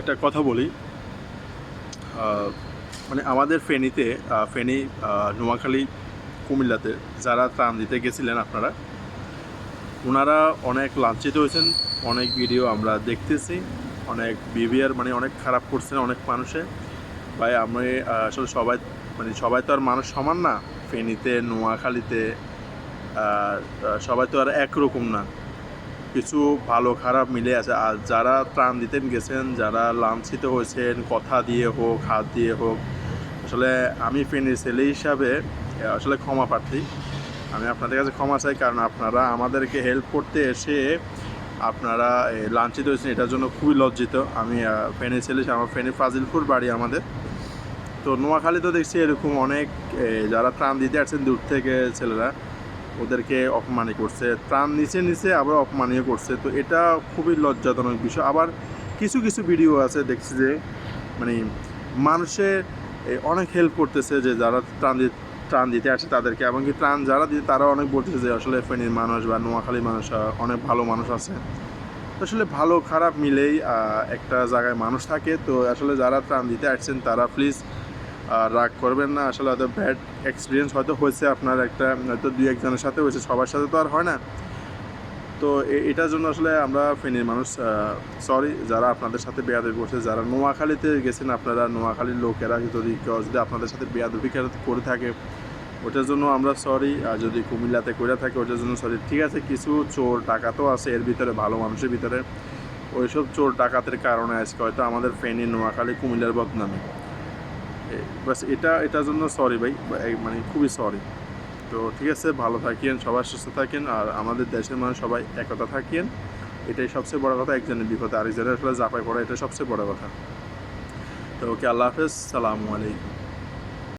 একটা কথা বলি। মানে আমাদের ফেনীতে ফেনী নোয়াখালী, কুমিল্লাতে যারা ত্রাণ দিতে গেছিলেন আপনারা ওনারা অনেক লাঞ্ছিত হয়েছেন, অনেক ভিডিও আমরা দেখতেছি, অনেক বিহেভিয়ার মানে অনেক খারাপ করছেন অনেক মানুষে। ভাই, আমি আসলে সবাই মানে সবাই তো আর মানুষ সমান না, ফেনীতে, নোয়াখালীতে সবাই তো আর একরকম না। কিছু ভালো খারাপ মিলে আছে। আর যারা ত্রাণ দিতেন গেছেন, যারা লাঞ্ছিত হয়েছেন, কথা দিয়ে হোক, হাত দিয়ে হোক, আসলে আমি ফেনীর ছেলে হিসাবে আসলে ক্ষমা প্রার্থী। আমি আপনাদের কাছে ক্ষমা চাই, কারণ আপনারা আমাদেরকে হেল্প করতে এসে আপনারা লাঞ্ছিত হয়েছেন, এটার জন্য খুবই লজ্জিত। আমি ফেনীর ছেলে আমার ফেনীর ফাজিলপুর বাড়ি আমাদের। তো নোয়াখালী তো দেখছি এরকম অনেক যারা ত্রাণ দিতে আসছেন দূর থেকে ছেলেরা ওদেরকে অপমানই করছে ত্রাণ নিচে নিচে আবার অপমানীয় করছে। তো এটা খুবই লজ্জাজনক বিষয়। আবার কিছু কিছু ভিডিও আছে দেখছি যে মানে মানুষে এ, অনেক হেল্প করতেছে যে যারা ত্রাণ ত্রাণ দিতে আসে তাদেরকে। এমনকি ত্রাণ যারা দিতে তারা অনেক বলতেছে যে আসলে ফেনীর মানুষ বা নোয়াখালী মানুষ অনেক ভালো মানুষ আছে। আসলে ভালো খারাপ মিলেই একটা জায়গায় মানুষ থাকে। তো আসলে যারা ত্রাণ দিতে আসছেন তারা প্লিজ রাগ করবেন না, আসলে হয়তো ব্যাড এক্সপিরিয়েন্স হয়তো হয়েছে আপনার একটা, হয়তো দুই একজনের সাথে হয়েছে, সবার সাথে তো আর হয় না। তো এটার জন্য আসলে আমরা ফেনীর মানুষ সরি যারা আপনাদের সাথে বেয়াদবি করছে, যারা নোয়াখালীতে গেছেন, আপনারা নোয়াখালীর লোকেরা যদি কেউ যদি আপনাদের সাথে বেয়াদবি করে থাকে, ওটার জন্য আমরা সরি আর যদি কুমিল্লাতে করে থাকে, ওটার জন্য সরি ঠিক আছে, কিছু চোর টাকা তো আছে এর ভিতরে, ভালো মানুষের ভিতরে। ওইসব চোর ডাকাতের কারণে আজকে হয়তো আমাদের ফেনী, নোয়াখালী, কুমিল্লার বদনামে। বাস এটা, এটার জন্য সরি ভাই মানে খুবই সরি তো ঠিক আছে, ভালো থাকেন, সবাই সুস্থ থাকেন, আর আমাদের দেশের মানুষ সবাই একতা থাকেন। এটাই সবচেয়ে বড় কথা, একজনের বিপদে আরেকজনের আসলে জাপাই পড়া এটা সবচেয়ে বড় কথা। তো ওকে, আল্লাহ হাফেজ, সালামু আলাইকুম।